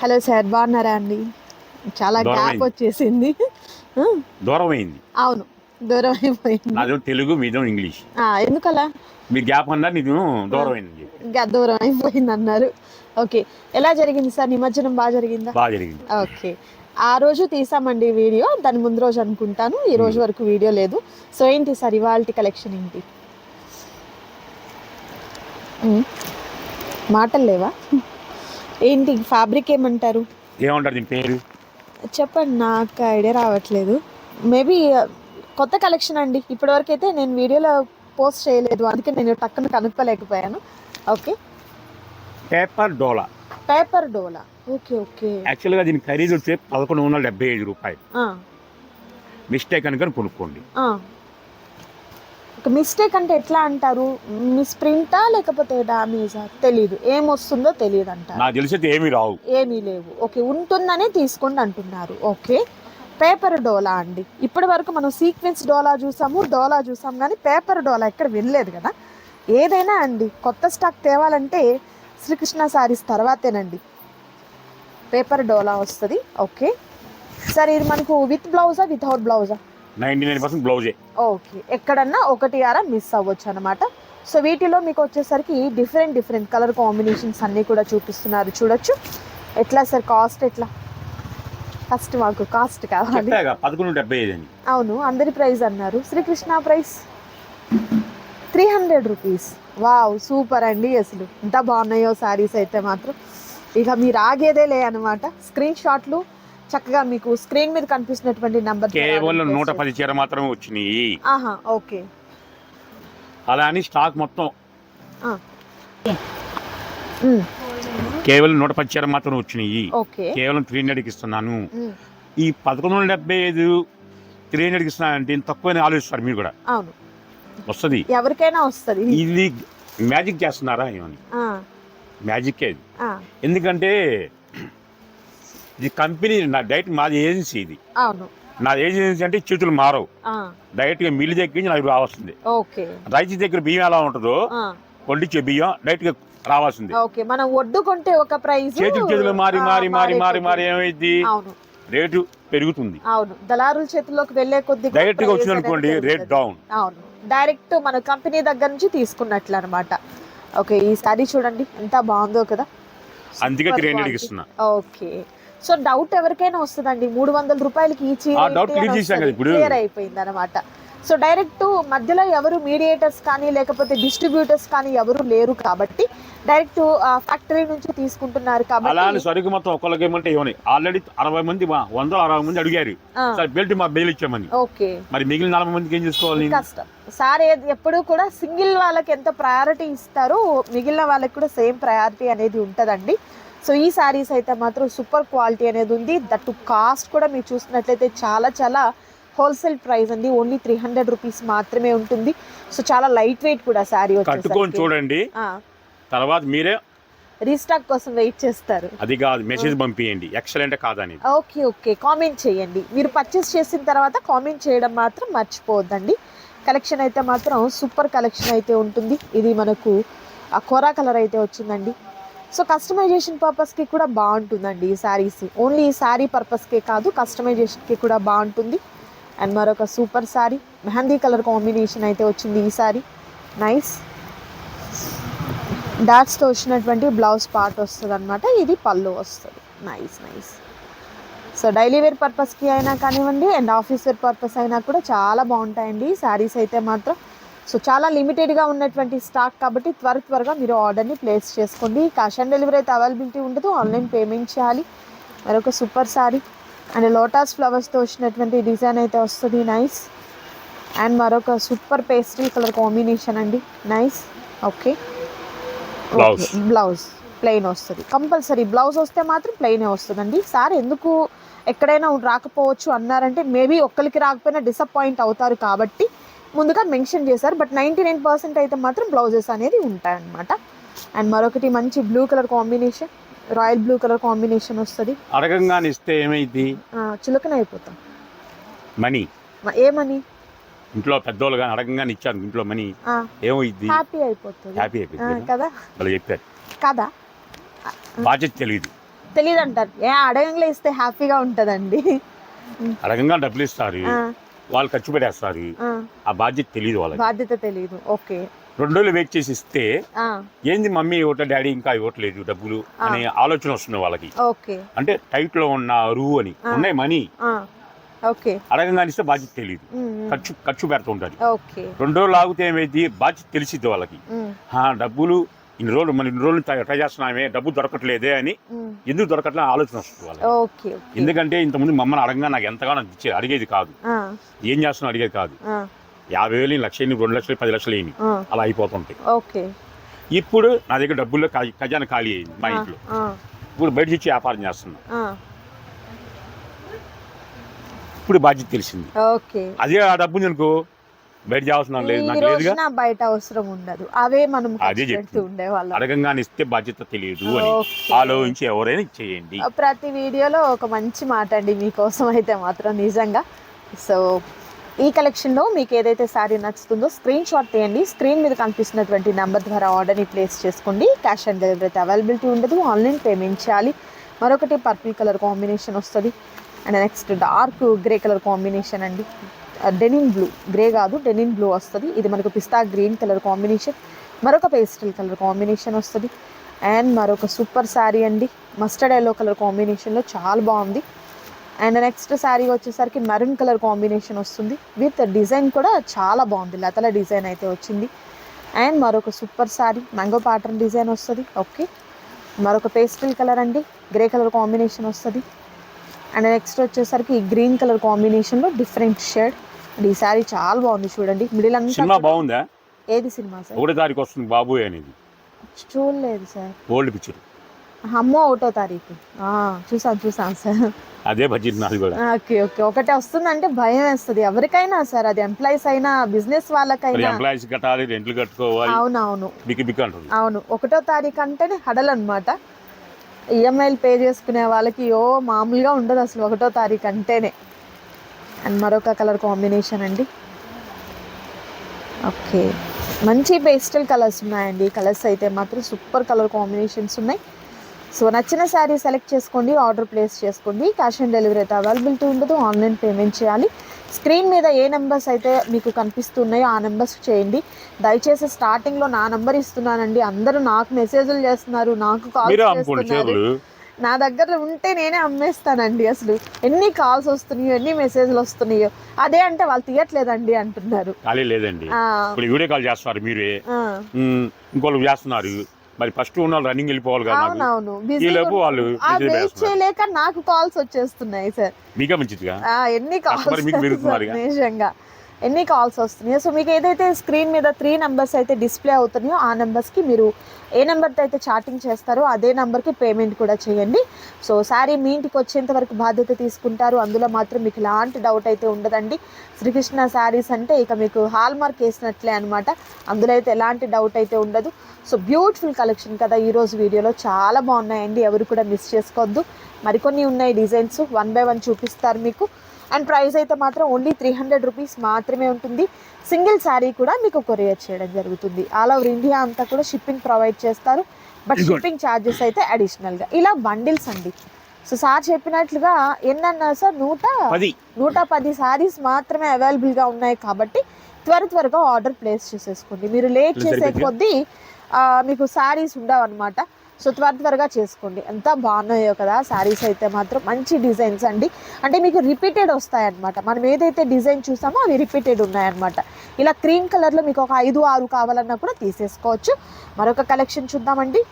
Hello sir బాగున్నారా అండి? చాలా గ్యాప్. వచ్చేసింది. దూరం అయింది అవును దూరం అయిపోయింది తెలుగు మీదో ఇంగ్లీష్. ఎందుకలా? మీ గ్యాప్ అన్నా నీకు దూరం అయింది దూరం అయిపోయింది అన్నారు. ఓకే ఎలా జరిగింది సార్? నిమజ్జనం బాగా జరిగిందా? బాగా జరిగింది. ఓకే ఆ రోజు తీసామండి వీడియో. దాని ముందు రోజు అనుకుంటాను. ఈ రోజు వరకు వీడియో లేదు. సో ఏంటి సార్ ఇవాళ కలెక్షన్ ఏంటి? మాటలు లేవా? ఏంటి ఫ్యాబ్రిక్ ఏమంటారు? ఏమంటారు దీని పేరు? చెప్పండి నాకు ఐడియా రావట్లేదు. మేబీ కొత్త కలెక్షన్ అండి. ఇప్పటివరకు అయితే నేను వీడియోలో పోస్ట్ చేయలేదు. అందుకే నేను టక్కున కనుక్కోలేకపోయాను. Okay paper Dola paper Dola okay okay యాక్చువల్గా దీని ఖరీదు వచ్చే పదకొండు వందల డెబ్బై ఐదు రూపాయలు. మిస్టేక్ అనుకొని కొనుక్కోండి. ఒక మిస్టేక్ అంటే ఎట్లా అంటారు? మిస్ ప్రింటా లేకపోతే డామేజా తెలీదు ఏం వస్తుందో తెలియదు అంటారు నాకు తెలిసి ఏమీ రావు. ఏమీ లేవు. ఓకే ఉంటుందనే తీసుకోండి అంటున్నారు. ఓకే పేపర్ డోలా అండి. ఇప్పటి వరకు మనం సీక్వెన్స్ డోలా చూసాము డోలా చూసాం కానీ పేపర్ డోలా ఎక్కడ వినలేదు కదా. ఏదైనా అండి కొత్త స్టాక్ తేవాలంటే శ్రీకృష్ణ సారీస్ తర్వాతేనండి. పేపర్ డోలా వస్తుంది. ఓకే సరే ఇది మనకు విత్ బ్లౌజా వితౌట్ బ్లౌజా నైంటీ నైన్ పర్సెంట్ బ్లౌజే. ఓకే. ఎక్కడన్నా ఒకటి అర మిస్ అవ్వచ్చు అనమాట సో వీటిలో మీకు వచ్చేసరికి డిఫరెంట్ డిఫరెంట్ కలర్ కాంబినేషన్స్ అన్నీ కూడా చూపిస్తున్నారు. చూడొచ్చు. ఎట్లా సార్? కాస్ట్ ఎట్లా? ఫస్ట్ మాకు కాస్ట్ కావాలి. పదకొండు డెబ్బై ఐదు అవును. అందరి ప్రైస్ అన్నారు. Sri Krishna price three hundred rupees wow super అండి అసలు. ఎంత బాగున్నాయో సారీస్ అయితే మాత్రం. ఇక మీరు ఆగేదేలే అనమాట స్క్రీన్ షాట్లు చక్కగా మీకు స్క్రీన్ మీద కనిపిస్తున్నటువంటి నంబర్ కేవలం నూట పది చీర మాత్రమే వచ్చినాయి. ఆహా ఓకే. అలా అని స్టాక్ మొత్తం. కేవలం నూట పది చీర మాత్రం వచ్చినాయి. ఓకే. కేవలం త్రీ హండ్రెడ్కి ఇస్తున్నాను. ఈ పదకొండు వందల డెబ్బై ఐదు త్రీ హండ్రెడ్కి ఇస్తున్నా అంటే తక్కువని ఆలోచిస్తారు మీరు కూడా. అవును. వస్తుంది. ఎవరికైనా వస్తుంది. ఇది మ్యాజిక్ చేస్తున్నారా ఏమని? మ్యాజిక్ ఎందుకంటే ఇది కంపెనీ నా డైరెక్ట్ మాది ఏజెన్సీ ఇది. అవును. నా ఏజెన్సీ అంటే చేతులు మారవు. ఆ, డైరెక్ట్గా మిల్లు దగ్గర నుంచి నాకు రావాల్సింది. రైతు దగ్గర బియ్యం ఎలా ఉంటుందో ఆ, వండించే బియ్యం డైరెక్ట్గా రావాల్సింది. ఓకే. మనం ఒడ్డు కొంటే ఒక ప్రైస్ చేతులు చేతులు మారి మారి మారి మారి మారి ఏమైంది రేటు పెరుగుతుంది. అవును. దళారుల చేతుల్లోకి వెళ్ళే కొద్ది డైరెక్ట్గా వచ్చింది అనుకోండి రేట్ డౌన్. అవును. డైరెక్ట్ మన కంపెనీ దగ్గర నుంచి తీసుకున్నట్లు అనమాట ఓకే ఈ సారీ చూడండి. ఎంత బాగుందో కదా. అందుకే quality. ఇస్తున్నా. ఓకే. సో డౌట్ ఎవరికైనా వస్తుందండి. మూడు వందల రూపాయలకి ఈ. క్లియర్ అయిపోయింది అనమాట సో డైరెక్ట్ మధ్యలో ఎవరు మీడియేటర్స్ కానీ లేకపోతే డిస్ట్రిబ్యూటర్స్ కానీ ఎవరు లేరు కాబట్టి డైరెక్ట్ ఫ్యాక్టరీ నుంచి తీసుకుంటున్నారు కాబట్టి సరుకు మొత్తం ఒక్కళ్ళకి ఏమంటే ఇవ్వని ఆల్రెడీ అరవై మంది వందల అరవై మంది అడిగారు. సార్ బెల్ట్ మా బెయిల్ ఇచ్చామని. ఓకే. మరి మిగిలిన నలభై మందికి ఏం చేసుకోవాలి? కష్టం. సార్ ఎప్పుడూ కూడా సింగిల్ వాళ్ళకి ఎంత ప్రయారిటీ ఇస్తారో మిగిలిన వాళ్ళకి కూడా సేమ్ ప్రయారిటీ అనేది ఉంటుందండి. సో ఈ శారీస్ అయితే మాత్రం సూపర్ క్వాలిటీ అనేది ఉంది. దట్టు కాస్ట్ కూడా మీరు చూసినట్లయితే చాలా చాలా హోల్సేల్ ప్రైస్ అండి. ఓన్లీ త్రీ హండ్రెడ్ రూపీస్ మాత్రమే ఉంటుంది. సో చాలా లైట్ వెయిట్ కూడా శారీ కట్టుకొని చూడండి. తర్వాత మీరే రీస్టాక్ కోసం వెయిట్ చేస్తారు. అది కాదు మెసేజ్ పంపించండి ఎక్సలెంట్ కాదని ఓకే ఓకే కామెంట్ చేయండి. మీరు పర్చేస్ చేసిన తర్వాత కామెంట్ చేయడం మాత్రం మర్చిపోవద్దండి. కలెక్షన్ అయితే మాత్రం సూపర్ కలెక్షన్ అయితే ఉంటుంది. ఇది మనకు ఆ కోరా కలర్ అయితే వచ్చిందండి. సో కస్టమైజేషన్ పర్పస్కి కూడా బాగుంటుందండి ఈ శారీస్ ఓన్లీ ఈ శారీ పర్పస్కే కాదు కస్టమైజేషన్కి కూడా బాగుంటుంది. అండ్ మరొక super sari mehndi colour combination అయితే వచ్చింది ఈ శారీ నైస్ డాట్స్తో వచ్చినటువంటి బ్లౌజ్ పార్ట్ వస్తుంది అనమాట ఇది పళ్ళు వస్తుంది. Nice nice so daily wear పర్పస్కి అయినా కానివ్వండి అండ్ ఆఫీస్ వేర్ పర్పస్ అయినా కూడా చాలా బాగుంటాయండి. శారీస్ అయితే మాత్రం సో చాలా లిమిటెడ్గా ఉన్నటువంటి స్టాక్ కాబట్టి త్వర త్వరగా మీరు ఆర్డర్ని ప్లేస్ చేసుకోండి. క్యాష్ ఆన్ డెలివరీ అయితే అవైలబిలిటీ ఉండదు. ఆన్లైన్ పేమెంట్ చేయాలి. మరొక సూపర్ శారీ అండ్ లోటస్ ఫ్లవర్స్తో వచ్చినటువంటి డిజైన్ అయితే వస్తుంది. నైస్ అండ్ మరొక సూపర్ పేస్టల్ కలర్ కాంబినేషన్ అండి. Nice okay. బ్లౌజ్ ప్లెయిన్ వస్తుంది. కంపల్సరీ బ్లౌజ్ వస్తే మాత్రం ప్లెయినే వస్తుందండి. సార్ ఎందుకు ఎక్కడైనా రాకపోవచ్చు అన్నారంటే మేబీ ఒక్కరికి రాకపోయినా డిసప్పాయింట్ అవుతారు కాబట్టి ముందుగా మెన్షన్ చేశారు బట్ నైంటీ నైన్ పర్సెంట్ అయితే మాత్రం బ్లౌజెస్ అనేది ఉంటాయన్నమాట. అండ్ మరొకటి మంచి blue colour combination royal blue colour combination వస్తుంది. అడగంగానే ఇస్తే ఏమైంది చులకన అయిపోతాం. మనీ. మ- ఏమని ఇంట్లో పెద్దోళ్ళు కానీ అడగంగానే ఇచ్చారు ఇంట్లో మనీ. ఏమైంది హ్యాపీ అయిపోతుంది. హ్యాపీ ఆ, అయిపోయింది కదా? వాళ్ళు చెప్పారు. కదా? బాధ్యత తెలియదు. తెలియదు అంటారు ఏ అడగంలో ఇస్తే హ్యాపీగా ఉంటుందండి. అడగంగా డబ్బులు ఇస్తారు. వాళ్ళు ఖర్చు పెట్టేస్తారు. ఆ, బాధ్యత తెలియదు వాళ్ళకి. బాధ్యత తెలియదు ఓకే. రెండు రోజులు వెయిట్ చేసి ఇస్తే ఏంది మమ్మీ ఇవ్వట డాడీ ఇంకా ఇవ్వట్లేదు డబ్బులు అనే ఆలోచన వస్తుంది వాళ్ళకి. అంటే టైట్లో ఉన్న అరువు అని ఉన్నాయి మనీ. ఓకే. అడగంగానే ఇస్తే బాధ్యత తెలియదు ఖర్చు ఖర్చు పెడుతుంటారు ఓకే. రెండు రోజులు ఆగితే ఏమైంది బాధ్యత తెలిసిద్ది వాళ్ళకి. డబ్బులు ఇన్ని రోజులు మన ఇన్ని రోజులు ట్రై చేస్తున్నామే డబ్బు దొరకట్లేదే అని ఎందుకు దొరకట్లే ఆలోచన వస్తుంది ఎందుకంటే ఇంతకుముందు మమ్మల్ని అడగగా నాకు ఎంతగానో ఇచ్చే అడిగేది కాదు. ఏం చేస్తున్నా అడిగేది కాదు. యాభై వేలు లక్ష రెండు లక్షలు పది లక్షలు ఆ, అలా అయిపోతుంటాయి. ఇప్పుడు నా దగ్గర డబ్బుల్లో ఖజ- ఖజానా ఖాళీ అయింది మా ఇంట్లో. ఇప్పుడు బయట ఇచ్చి వ్యాపారం చేస్తున్నా. ఇప్పుడు బాధ్యత తెలిసింది. అదే ఆ డబ్బు అనుకో బయట చేయాల్సిన లేదు నాకు లేదుగా. బయట అవసరం ఉండదు. అవే మనం అదే చెప్తున్నా. ఉండేవాళ్ళం అడగంగానే ఇస్తే బాధ్యత తెలియదు అని. ఆలోచించి ఎవరైనా చేయండి. ప్రతి వీడియోలో ఒక మంచి మాట అండి మీకోసం అయితే మాత్రం నిజంగా. సో ఈ కలెక్షన్లో మీకు ఏదైతే శారీ నచ్చుతుందో స్క్రీన్ షాట్ తీయండి. స్క్రీన్ మీద కనిపిస్తున్నటువంటి నెంబర్ ద్వారా ఆర్డర్ని ప్లేస్ చేసుకోండి. క్యాష్ ఆన్ డెలివరీ అయితే అవైలబిలిటీ ఉండదు. ఆన్లైన్ పేమెంట్ చేయాలి. మరొకటి పర్పుల్ కలర్ కాంబినేషన్ వస్తుంది. And next dark grey colour combination అండి. Denim blue. గ్రే కాదు డెనిన్ బ్లూ వస్తుంది. ఇది మనకు పిస్తా గ్రీన్ కలర్ కాంబినేషన్. మరొక పేస్టల్ కలర్ కాంబినేషన్ వస్తుంది. అండ్ మరొక సూపర్ శారీ అండి. మస్టర్డ్ ఎల్లో కలర్ కాంబినేషన్లో చాలా బాగుంది. అండ్ నెక్స్ట్ శారీ వచ్చేసరికి మెరూన్ కలర్ కాంబినేషన్ వస్తుంది. విత్ డిజైన్ కూడా చాలా బాగుంది. లతల డిజైన్ అయితే వచ్చింది. అండ్ మరొక super sari mango pattern design వస్తుంది. ఓకే. మరొక పేస్టల్ కలర్ అండి. గ్రే కలర్ కాంబినేషన్ వస్తుంది. అండ్ నెక్స్ట్ వచ్చేసరికి గ్రీన్ కలర్ కాంబినేషన్లో డిఫరెంట్ షేడ్. ఈ శారీ చాలా బాగుంది చూడండి. మిడిల్ సినిమా అంతా బాగుందా? ఏది సినిమా సార్? ఒకటో తారీఖు వస్తుంది బాబు అనేది. చూడలేదు సార్. Old picture. అమ్మో ఒకటో తారీఖు. ఆ, చూసాను చూసాను సార్. అదే బడ్జెట్ నాది కూడా. Okay okay. ఒకటే వస్తుందంటే భయం వేస్తుంది. ఎవరికైనా సార్ అది ఎంప్లాయీస్ అయినా బిజినెస్ వాళ్ళకైనా. ఎంప్లాయీస్ కట్టాలి రెంట్లు కట్టుకోవాలి. అవునవును. బిక్కి బిక్కి అంటుంది అవును. ఒకటో తారీఖు అంటేనే హడల్ అనమాట ఈఎంఐలు పే చేసుకునే వాళ్ళకి ఓ మామూలుగా ఉండదు అసలు ఒకటో తారీఖు అంటేనే. అండ్ మరొక కలర్ కాంబినేషన్ అండి. ఓకే. మంచి పేస్టల్ కలర్స్ ఉన్నాయండి. కలర్స్ అయితే మాత్రం సూపర్ కలర్ కాంబినేషన్స్ ఉన్నాయి. సో నచ్చిన శారీ సెలెక్ట్ చేసుకోండి ఆర్డర్ ప్లేస్ చేసుకోండి. క్యాష్ ఆన్ డెలివరీ అయితే అవైలబిలిటీ ఉండదు ఆన్లైన్ పేమెంట్ చేయాలి. స్క్రీన్ మీద ఏ నెంబర్స్ అయితే మీకు కనిపిస్తున్నాయో ఆ నెంబర్స్ చేయండి. దయచేసి స్టార్టింగ్లో నా నెంబర్ ఇస్తున్నానండి. అందరూ నాకు మెసేజ్లు చేస్తున్నారు నాకు కాల్ చేస్తున్నారు. నా దగ్గర ఉంటే నేనే అమ్మేస్తానండి అసలు. ఎన్ని కాల్స్ వస్తున్నాయో ఎన్ని మెసేజ్లు వస్తున్నాయో. అదే అంటే వాళ్ళు తీయట్లేదండి అంటున్నారు. ఖాళీ లేదండి. ఇప్పుడు వీడియో కాల్ చేస్తున్నారు మీరే. ఇంకోళ్ళు చేస్తున్నారు. మరి ఫస్ట్ ఉన్న రన్నింగ్ వెళ్ళిపోవాలి కదా వాళ్ళు చేయలేక నాకు కాల్స్ వచ్చేస్తున్నాయి సార్ మీకే మంచిదిగా? ఎన్ని కాల్స్. నిజంగా. ఎన్ని కాల్స్ వస్తున్నాయో. సో మీకు ఏదైతే స్క్రీన్ మీద త్రీ నెంబర్స్ అయితే డిస్ప్లే అవుతున్నాయో ఆ నెంబర్స్కి మీరు ఏ నెంబర్తో అయితే చాటింగ్ చేస్తారో అదే నెంబర్కి పేమెంట్ కూడా చేయండి. సో శారీ మీ ఇంటికి వచ్చేంత వరకు బాధ్యత తీసుకుంటారు. అందులో మాత్రం మీకు ఎలాంటి డౌట్ అయితే ఉండదండి. శ్రీకృష్ణ శారీస్ అంటే ఇక మీకు హాల్ మార్క్ వేసినట్లే అనమాట అందులో అయితే ఎలాంటి డౌట్ అయితే ఉండదు. సో బ్యూటిఫుల్ కలెక్షన్ కదా ఈరోజు వీడియోలో. చాలా బాగున్నాయండి. ఎవరు కూడా మిస్ చేసుకోవద్దు. మరికొన్ని ఉన్నాయి డిజైన్స్ వన్ బై వన్ చూపిస్తారు మీకు. అండ్ ప్రైస్ అయితే మాత్రం ఓన్లీ త్రీ హండ్రెడ్ రూపీస్ మాత్రమే ఉంటుంది. సింగిల్ శారీ కూడా మీకు కొరియర్ చేయడం జరుగుతుంది. ఆల్ ఓవర్ ఇండియా అంతా కూడా షిప్పింగ్ ప్రొవైడ్ చేస్తారు. బట్. షిప్పింగ్ ఛార్జెస్ అయితే అడిషనల్గా. ఇలా బండిల్స్ అండి. సో సార్ చెప్పినట్లుగా ఎన్నన్నారు సార్ నూట నూట పది శారీస్ మాత్రమే అవైలబుల్గా ఉన్నాయి కాబట్టి త్వర త్వరగా ఆర్డర్ ప్లేస్ చేసేసుకోండి. మీరు లేట్ చేసే? కొద్దీ మీకు శారీస్ ఉండవు అనమాట సో త్వర త్వరగా చేసుకోండి. ఎంత బాగున్నాయో కదా శారీస్ అయితే మాత్రం మంచి డిజైన్స్ అండి. అంటే మీకు రిపీటెడ్ వస్తాయన్నమాట. మనం ఏదైతే డిజైన్ చూసామో అవి రిపీటెడ్ ఉన్నాయన్నమాట. ఇలా క్రీమ్ కలర్లో మీకు ఒక ఐదు ఆరు కావాలన్నా కూడా తీసేసుకోవచ్చు. మరొక కలెక్షన్ చూద్దామండి.